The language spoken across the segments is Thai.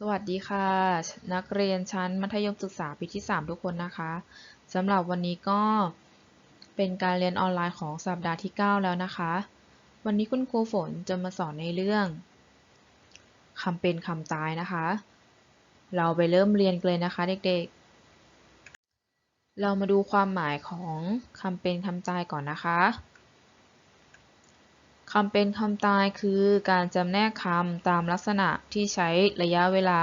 สวัสดีค่ะ นักเรียนชั้นมัธยมศึกษาปีที่ 3 ทุกคนนะคะสำหรับวันนี้ก็เป็นการเรียนออนไลน์ของสัปดาห์ที่ 9 แล้วนะคะ วันนี้คุณครูฝนจะมาสอนในเรื่องคำเป็นคำตายนะคะ เราไปเริ่มเรียนกันเลยนะคะเด็กๆ เรามาดูความหมายของคำเป็นคำตายก่อนนะคะ คำเป็นคำตายคือการจำแนกคำตามลักษณะที่ใช้ระยะเวลา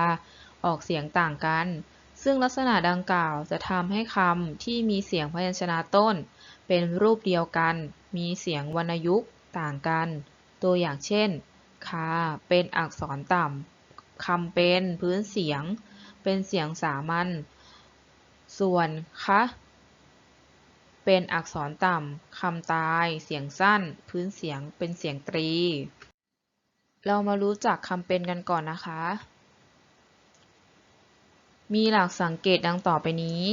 ออกเสียงต่างกัน ซึ่งลักษณะดังกล่าวจะทำให้คำที่มีเสียงพยัญชนะต้น เป็นรูปเดียวกัน มีเสียงวรรณยุกต์ต่างกัน ตัวอย่างเช่น คา เป็นอักษรต่ำคำเป็นพื้นเสียง เป็นเสียงสามัญ ส่วน คะ เป็นอักษรต่ำ คำตาย เสียงสั้น พื้นเสียงเป็นเสียงตรี เรามารู้จักคำเป็นกันก่อนนะคะ มีหลักสังเกตดังต่อไปนี้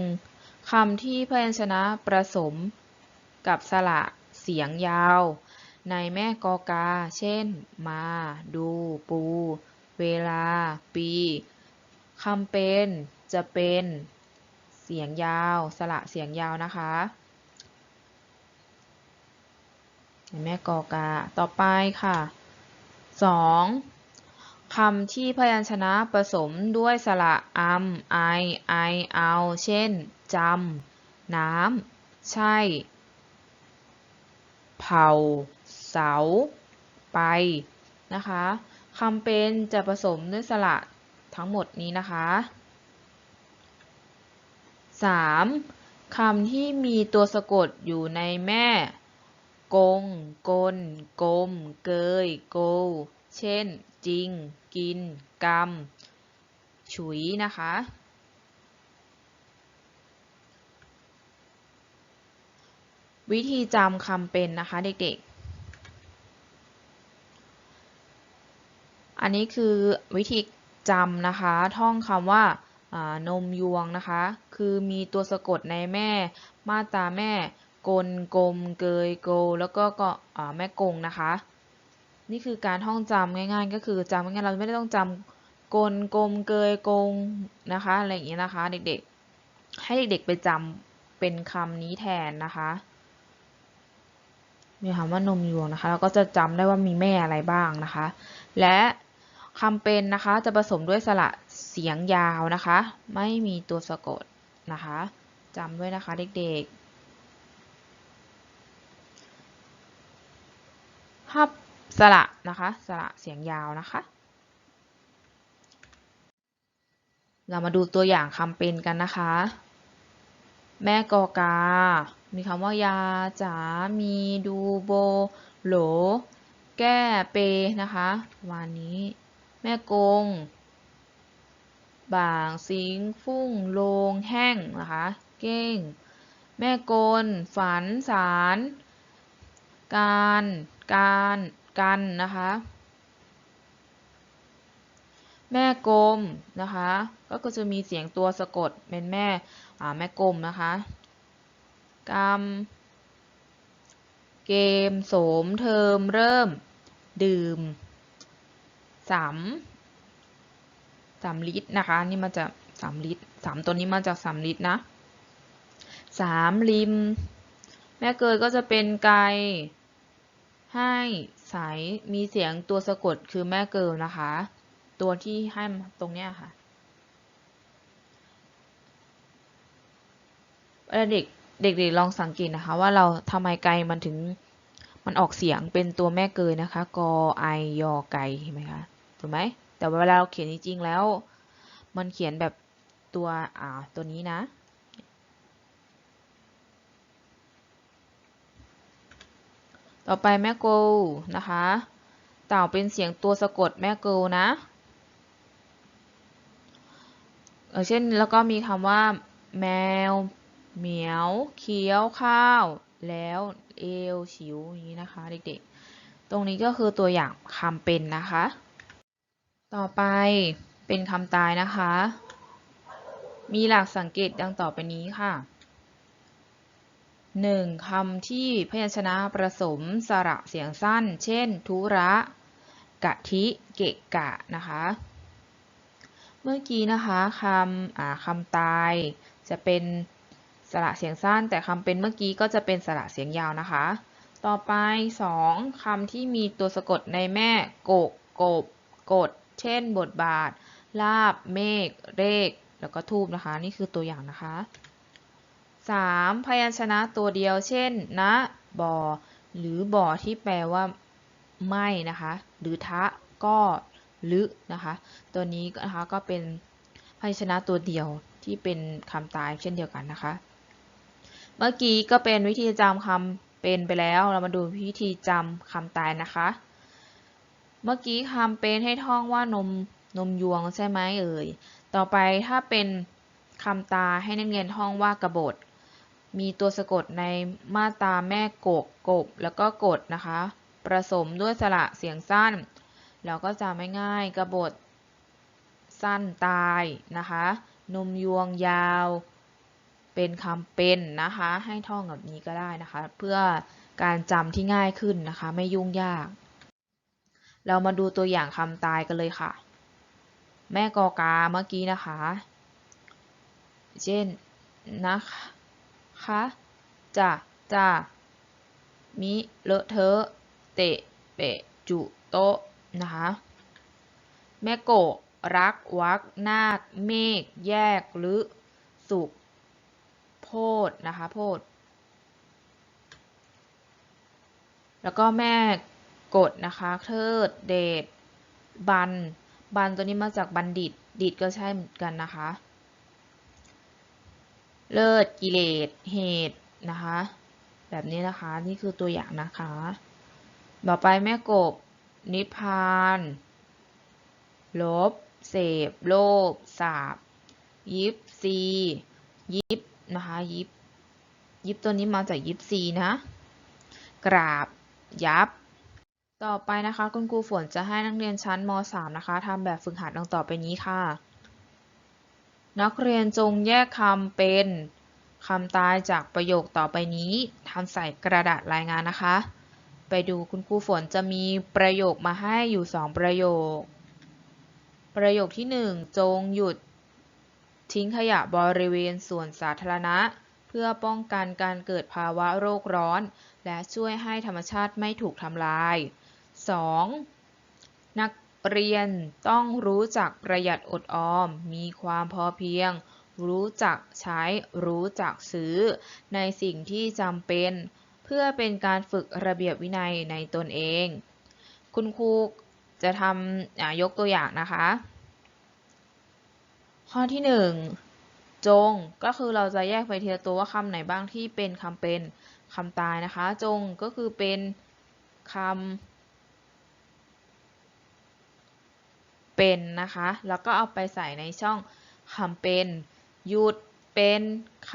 1. คำที่พยัญชนะประสมกับสระเสียงยาว ในแม่กอกา เช่น มา ดู ปู เวลา ปีคำเป็น จะเป็น สียงยาว สระเสียงยาวนะคะในแม่กอกา ต่อไปค่ะ 2. คำที่พยัญชนะผสมด้วยสระอัมไอไอเอาเช่นจำน้ำใช่ เผา เสา ไปนะคะคำเป็นจะผสมด้วยสระทั้งหมดนี้นะคะ 3. คำที่มีตัวสะกดอยู่ในแม่ กง กล กลม เกย โก เช่น จริง กิน กรรม ฉุยนะคะ วิธีจำคำเป็นนะคะเด็กๆอันนี้คือวิธีจำนะคะ ท่องคำว่า นมยวงนะคะ คือมีตัวสะกดในแม่ มาตาแม่ กลกลมเกยโก แล้วก็ก็แม่กงนะคะ นี่คือการท่องจำง่าย ๆ ก็คือจำง่ายๆเราไม่ได้ต้องจำกลกลมเกยกงนะคะอะไรอย่างนี้นะคะ เด็กๆ ให้เด็กๆไปจำเป็นคำนี้แทนนะคะมีคำว่านมยวงนะคะแล้วก็จะจำได้ว่ามีแม่อะไรบ้างนะคะ และ คำเป็นนะคะจะผสมด้วยสระเสียงยาวนะคะ ไม่มีตัวสะกดนะคะจำด้วยนะคะเด็กๆฮับสระนะคะสระเสียงยาวนะคะ เรามาดูตัวอย่างคำเป็นกันนะคะ แม่กอกา มีคำว่ายาจ๋ามีดูโบโหล แก้เปนะคะวันนี้ แม่กง บางสิงฟุ้งโลงแห้งนะคะ เก้ง แม่กล ฝัน สาร การ การ กันนะคะ แม่กลมนะคะ ก็จะมีเสียงตัวสะกดเป็นแม่แม่กลมนะคะกรรมเกมโสมเทอมเริ่ม ดื่ม สามสามลิตรนะคะ นี่มาจากสามลิตรสามตัวนี้มาจากสามลิตรนะสามริม แม่เกยก็จะเป็นไกให้สายมีเสียงตัวสะกดคือแม่เกิลนะคะ ตัวที่ให้ตรงเนี้ยค่ะเด็กเด็กๆลองสังเกตนะคะ ว่าเราทำไมไกมันถึงมันออกเสียงเป็นตัวแม่เกยนะคะ กอไอยอไกเห็นไหมคะ ถูกไหมแต่เวลาเราเขียนจริงๆแล้ว มันเขียนแบบตัวอ่าตัวนี้นะ ต่อไปแม่โกนะคะเต่าเป็นเสียงตัวสะกดแม่โกนะเเช่นแล้วก็มีคำว่า แมว เหมียว เคี้ยวข้าว แล้วเอวฉิวอย่างนี้นะคะ เด็กๆ ตรงนี้ก็คือตัวอย่างคำเป็นนะคะ ต่อไปเป็นคำตายนะคะ มีหลักสังเกตดังต่อไปนี้ค่ะ 1. คำที่พยัญชนะผสมสระเสียงสั้น เช่น ธุระกะทิ เกะกะนะคะ เมื่อกี้นะคะคำอ่าคำตาย จะเป็นสระเสียงสั้น แต่คำเป็นเมื่อกี้ก็จะเป็นสระเสียงยาวนะคะ ต่อไปสองคำที่มีตัวสะกดในแม่ โกกโกบกด เช่น บทบาท ลาบ เมฆเรกแล้วก็ทูบนะคะ นี่คือตัวอย่างนะคะ 3. พยัญชนะตัวเดียว เช่น นะ บอ หรือ บอ ที่แปลว่า ไม่นะคะ หรือ ทะ ก็ลึนะคะ ตัวนี้นะคะก็เป็นพยัญชนะตัวเดียวที่เป็นคำตายเช่นเดียวกันนะคะ เมื่อกี้ก็เป็นวิธีจำคำเป็นไปแล้ว เรามาดูวิธีจำคำตายนะคะ เมื่อกี้คำเป็นให้ท่องว่านมนมยวงใช่ไหมเอ่ย ต่อไปถ้าเป็นคำตาให้นักเรียนท่องว่ากระบฏ มีตัวสะกดในมาตาแม่กกกบ แล้วก็กดนะคะ ประสมด้วยสระเสียงสั้นแล้วก็จำไม่ง่ายกระบฏ สั้นตายนะคะ นมยวงยาว เป็นคำเป็นนะคะ ให้ท่องแบบนี้ก็ได้นะคะ เพื่อการจำที่ง่ายขึ้นนะคะ ไม่ยุ่งยาก เรามาดูตัวอย่างคำตายกันเลยค่ะ แม่กอกาเมื่อกี้นะคะ เช่น นะคะจะจะมิเลอะเทอะเตะเปะจุโตนะคะ แม่โกรักวักนาคเมฆแยกหรือสุขโพดนะคะโพดแล้วก็แม่ กดนะคะเทิดเดชบัน บันตัวนี้มาจากบัณฑิต ดิตก็ใช่เหมือนกันนะคะ เลิศกิเลสเหตุนะคะ แบบนี้นะคะนี่คือตัวอย่างนะคะ ต่อไปแม่กบ นิพพาน ลบ เสพโลภสาบ ยิบซียิบนะคะยิบยิบตัวนี้มาจากยิบซีนะ กราบ ยับ ต่อไปนะคะคุณครูฝนจะให้นักเรียนชั้นม .3 นะคะทำแบบฝึกหัดดังต่อไปนี้ค่ะ นักเรียนจงแยกคำเป็นคำตายจากประโยคต่อไปนี้ทำใส่กระดาษรายงานนะคะ ไปดูคุณครูฝนจะมีประโยคมาให้อยู่ 2 ประโยค ประโยคที่ 1 จงหยุด ทิ้งขยะบริเวณส่วนสาธารณะ เพื่อป้องกันการเกิดภาวะโรคร้อน และช่วยให้ธรรมชาติไม่ถูกทำลาย 2. นักเรียนต้องรู้จักประหยัดอดออม มีความพอเพียง รู้จักใช้ รู้จักซื้อ ในสิ่งที่จำเป็น เพื่อเป็นการฝึกระเบียบวินัยในตนเอง คุณครูจะทำยกตัวอย่างนะคะ ข้อที่ 1 จงก็คือเราจะแยกไปทีละตัวว่าคำไหนบ้างที่เป็นคำเป็นคำตายนะคะ จงก็คือเป็นคำ เป็นนะคะ แล้วก็เอาไปใส่ในช่องคำเป็น หยุดเป็นค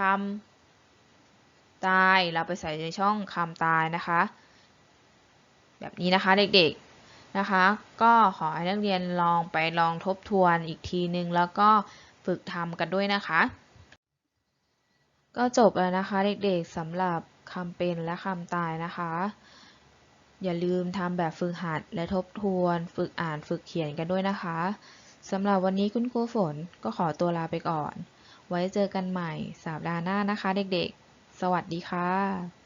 ำตาย เราไปใส่ในช่องคำตายนะคะ แบบนี้นะคะเด็กๆนะคะ ก็ขอให้นักเรียนลองไปลองทบทวนอีกทีนึง แล้วก็ฝึกทำกันด้วยนะคะ ก็จบแล้วนะคะเด็กๆสำหรับคำเป็นและคำตายนะคะ อย่าลืมทำแบบฝึกหัดและทบทวน ฝึกอ่านฝึกเขียนกันด้วยนะคะสำหรับวันนี้คุณครูฝนก็ขอตัวลาไปก่อน ไว้เจอกันใหม่สัปดาห์หน้านะคะเด็กๆ สวัสดีค่ะ